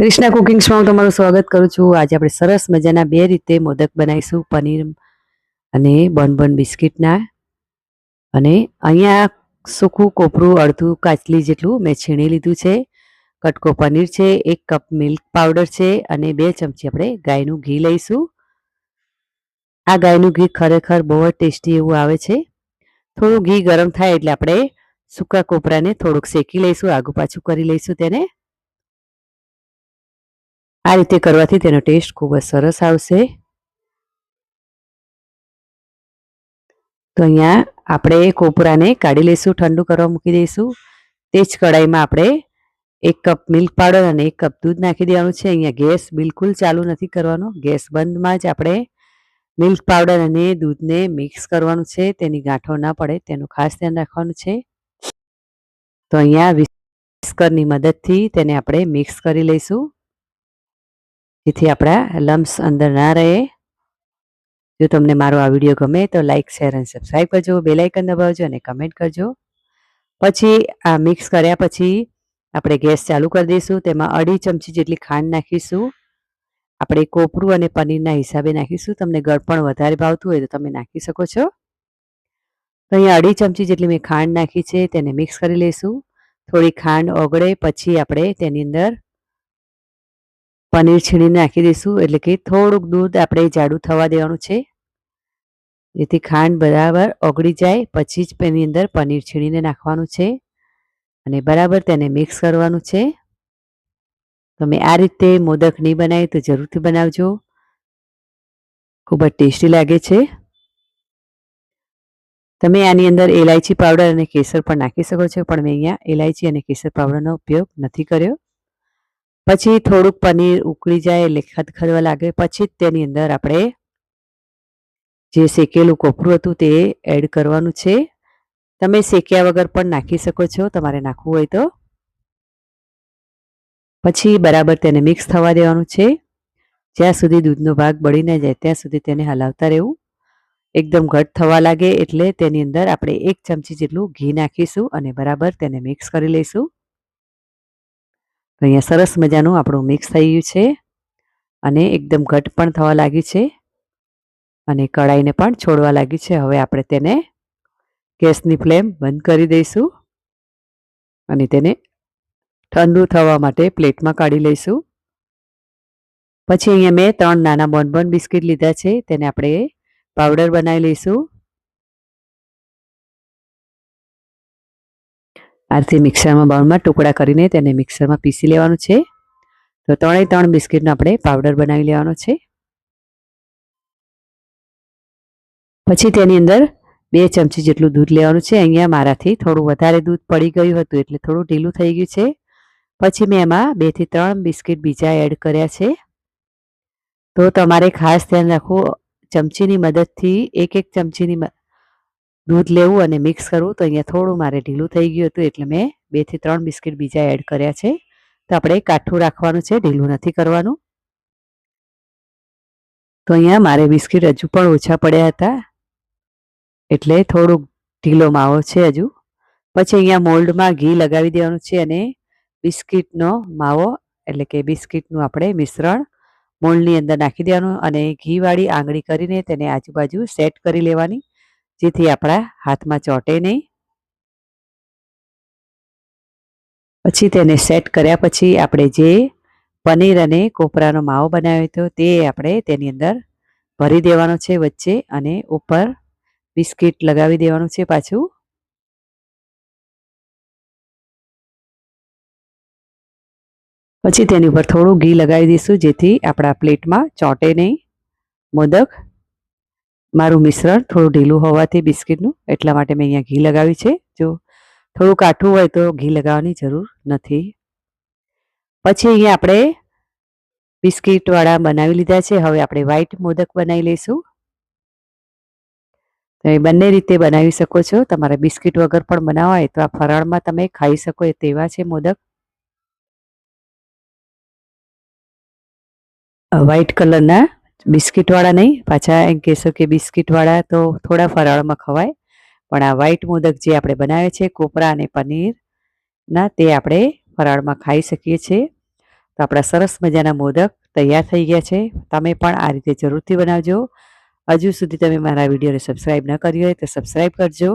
ક્રિષ્ના કુકિંગ્સમાં હું તમારું સ્વાગત કરું છું. આજે આપણે સરસ મજાના બે રીતે મોદક બનાવીશું. પનીર અને બોનબોન બિસ્કિટના. અને અહીંયા સૂકું, કોપરું, અડધું કાચલી જેટલું મેં છીણી લીધું છે. કટકો પનીર છે, એક કપ મિલ્ક પાવડર છે અને બે ચમચી આપણે ગાયનું ઘી લઈશું. આ ગાયનું ઘી ખરેખર બહુ જ ટેસ્ટી એવું આવે છે. થોડું ઘી ગરમ થાય એટલે આપણે સૂકા, કોપરાને થોડુંક શેકી લઈશું. આગુ પાછું કરી લઈશું તેને. આ રીતે કરવાથી તેનો ટેસ્ટ ખૂબ જ સરસ આવશે. તો અહીંયા આપણે કોપરાને કાઢી લઈશું, ઠંડુ કરવા મૂકી દઈશું. તે જ કઢાઈમાં આપણે એક કપ મિલ્ક પાવડર અને એક કપ દૂધ નાખી દેવાનું છે. અહીંયા ગેસ બિલકુલ ચાલુ નથી કરવાનો. ગેસ બંધમાં જ આપણે મિલ્ક પાવડર અને દૂધને મિક્સ કરવાનું છે. તેની ગાંઠો ના પડે, તેનું ખાસ ધ્યાન રાખવાનું છે. તો અહીંયા વિસ્કરની મદદથી તેને આપણે મિક્સ કરી લઈશું. જેથી આપણા લમ્સ અંદર ના રહે. જો તમને મારો આ વીડિયો ગમે તો લાઇક શેર અને સબસ્ક્રાઈબ કરજો. બેલાઇકન દબાવજો અને કમેન્ટ કરજો. પછી આ મિક્સ કર્યા પછી આપણે ગેસ ચાલુ કરી દઈશું. તેમાં અઢી ચમચી જેટલી ખાંડ નાખીશું. આપણે કોપરું અને પનીરના હિસાબે નાખીશું. તમને ગળપણ વધારે ભાવતું હોય તો તમે નાખી શકો છો. તો અહીંયા અઢી ચમચી જેટલી મેં ખાંડ નાખી છે. તેને મિક્સ કરી લઈશું. થોડી ખાંડ ઓગળે, પછી આપણે તેની અંદર પનીર છીણીને નાખી દઈશું. એટલે કે થોડુંક દૂધ આપણે જાડું થવા દેવાનું છે. જેથી ખાંડ બરાબર ઓગળી જાય. પછી જ તેની અંદર પનીર છીણીને નાખવાનું છે. અને બરાબર તેને મિક્સ કરવાનું છે. તમે આ રીતે મોદક નહીં બનાવે તો જરૂરથી બનાવજો. ખૂબ જ ટેસ્ટી લાગે છે. તમે આની અંદર એલાયચી પાવડર અને કેસર પણ નાખી શકો છો. પણ મેં અહીંયા એલાયચી અને કેસર પાવડરનો ઉપયોગ નથી કર્યો. પછી થોડુંક પનીર ઉકળી જાય એટલે ખદખદવા લાગે. પછી જ તેની અંદર આપણે જે શેકેલું કોપરું હતું તે એડ કરવાનું છે. તમે શેક્યા વગર પણ નાખી શકો છો, તમારે નાખવું હોય તો. પછી બરાબર તેને મિક્સ થવા દેવાનું છે. જ્યાં સુધી દૂધનો ભાગ બળી ન જાય ત્યાં સુધી તેને હલાવતા રહેવું. એકદમ ઘટ થવા લાગે એટલે તેની અંદર આપણે એક ચમચી જેટલું ઘી નાખીશું અને બરાબર તેને મિક્સ કરી લઈશું. તો અહીંયા સરસ મજાનું આપણું મિક્સ થઈ ગયું છે અને એકદમ ઘટ પણ થવા લાગી છે અને કઢાઈને પણ છોડવા લાગી છે. હવે આપણે તેને ગેસની ફ્લેમ બંધ કરી દઈશું અને તેને ઠંડુ થવા માટે પ્લેટમાં કાઢી લઈશું. પછી અહીંયા મેં ત્રણ નાના બોનબોન બિસ્કિટ લીધા છે. તેને આપણે પાવડર બનાવી લઈશું. આ રીતે મિક્સરમાં બાઉલમાં ટુકડા કરીને તેને મિક્સરમાં પીસી લેવાનું છે. તો ત્રણેય ત્રણ બિસ્કિટનો આપણે પાવડર બનાવી લેવાનો છે. પછી તેની અંદર બે ચમચી જેટલું દૂધ લેવાનું છે. અહીંયા મારાથી થોડું વધારે દૂધ પડી ગયું હતું એટલે થોડું ઢીલું થઈ ગયું છે. પછી મેં એમાં બેથી ત્રણ બિસ્કિટ બીજા એડ કર્યા છે. તો તમારે ખાસ ધ્યાન રાખવું, ચમચીની મદદથી એક એક ચમચીની દૂધ લેવું અને મિક્સ કરવું, તો અહીંયા થોડું મારે ઢીલું થઈ ગયું હતું, એટલે મેં બેથી ત્રણ બિસ્કિટ બીજા એડ કર્યા છે. તો આપણે કાઠું રાખવાનું છે, ઢીલું નથી કરવાનું. તો અહીંયા મારે બિસ્કિટ હજુ પણ ઓછા પડ્યા હતા. એટલે થોડુંક ઢીલો માવો છે હજુ. પછી અહીંયા મોલ્ડમાં ઘી લગાવી દેવાનું છે અને બિસ્કિટનો માવો, એટલે કે બિસ્કિટનું આપણે મિશ્રણ મોલ્ડની અંદર નાખી દેવાનું અને ઘીવાળી આંગળી કરીને તેને આજુબાજુ સેટ કરી લેવાની. જેથી આપણા હાથમાં ચોંટે નહીં. પછી તેને સેટ કર્યા પછી આપણે જે પનીર અને કોપરાનો માવો બનાવ્યો હતો તે આપણે તેની અંદર ભરી દેવાનો છે વચ્ચે અને ઉપર બિસ્કિટ લગાવી દેવાનું છે પાછું. પછી તેની ઉપર થોડું ઘી લગાવી દઈશું જેથી આપણા પ્લેટમાં ચોંટે નહીં. મોદક મારું મિશ્રણ થોડું ઢીલું હોવાથી બિસ્કિટનું, એટલા માટે મેં અહીંયા ઘી લગાવી છે. જો થોડું કાઠું હોય તો ઘી લગાવવાની જરૂર નથી. પછી અહીંયા આપણે બિસ્કિટવાળા બનાવી લીધા છે. હવે આપણે વ્હાઈટ મોદક બનાવી લઈશું. તમે બંને રીતે બનાવી શકો છો. તમારે બિસ્કિટ વગર પણ બનાવવા હોય તો આ ફરાળમાં તમે ખાઈ શકો તેવા છે મોદક. વ્હાઈટ કલરના બિસ્કિટવાળા નહીં, પાછા એમ કહેશો કે બિસ્કિટવાળા તો થોડા ફરાળમાં ખવાય. પણ આ વ્હાઈટ મોદક જે આપણે બનાવે છે કોપરા અને પનીરના તે આપણે ફરાળમાં ખાઈ શકીએ છીએ. તો આપણા સરસ મજાના મોદક તૈયાર થઈ ગયા છે. તમે પણ આ રીતે જરૂરથી બનાવજો. હજુ સુધી તમે મારા વિડીયોને સબસ્ક્રાઈબ ન કર્યો હોય તો સબસ્ક્રાઈબ કરજો.